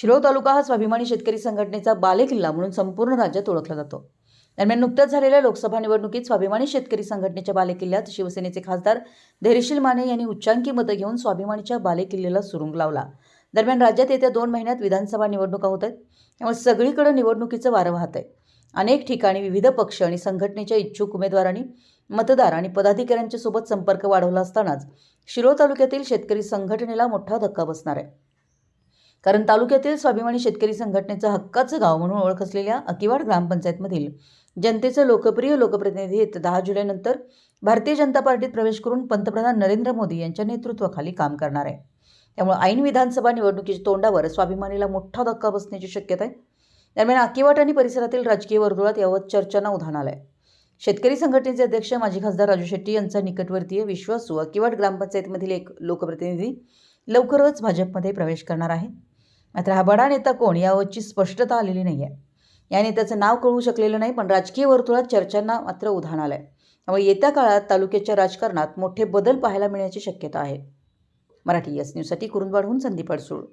शिरोळ तालुका हा स्वाभिमानी शेतकरी संघटनेचा बालेकिल्ला म्हणून संपूर्ण राज्यात ओळखला जातो. दरम्यान नुकत्याच झालेल्या लोकसभा निवडणुकीत स्वाभिमानी शेतकरी संघटनेच्या बालेकिल्ल्यात शिवसेनेचे खासदार धैर्यशील माने यांनी उच्चांकी मतं घेऊन स्वाभिमानीच्या बालेकिल्ल्याला सुरुंग लावला. दरम्यान राज्यात येत्या दोन महिन्यात विधानसभा निवडणुका होत आहेत. त्यामुळे सगळीकडे निवडणुकीचं वारं वाहत आहे. अनेक ठिकाणी विविध पक्ष आणि संघटनेच्या इच्छुक उमेदवारांनी मतदार आणि पदाधिकाऱ्यांच्या सोबत संपर्क वाढवला असतानाच शिरोळ तालुक्यातील शेतकरी संघटनेला मोठा धक्का बसणार आहे. कारण तालुक्यातील स्वाभिमानी शेतकरी संघटनेचं हक्काचं गाव म्हणून ओळख असलेल्या अकिवाड ग्रामपंचायतमधील जनतेचं लोकप्रिय लोकप्रतिनिधी दहा जुलैनंतर भारतीय जनता पार्टीत प्रवेश करून पंतप्रधान नरेंद्र मोदी यांच्या नेतृत्वाखाली काम करणार आहे. त्यामुळे ऐन विधानसभा निवडणुकीच्या तोंडावर स्वाभिमानीला मोठा धक्का बसण्याची शक्यता आहे. दरम्यान आकिवाट आणि परिसरातील राजकीय वर्तुळात यावत चर्चांना उधाण आलं आहे शेतकरी संघटनेचे अध्यक्ष माजी खासदार राजू शेट्टी यांचा निकटवर्तीय विश्वासू अकिवाट ग्रामपंचायतमधील एक लोकप्रतिनिधी लवकरच भाजपमध्ये प्रवेश करणार आहे. मात्र हा बडा नेता कोण यावरची स्पष्टता आलेली नाही आहे या नेत्याचं नाव कळू शकलेलं नाही पण राजकीय वर्तुळात चर्चांना मात्र उधाण आलं आहे त्यामुळे येत्या काळात तालुक्याच्या राजकारणात मोठे बदल पाहायला मिळण्याची शक्यता आहे. मराठी एस न्यूजसाठी कुरुंदवाडहून संदीप अडसूळ.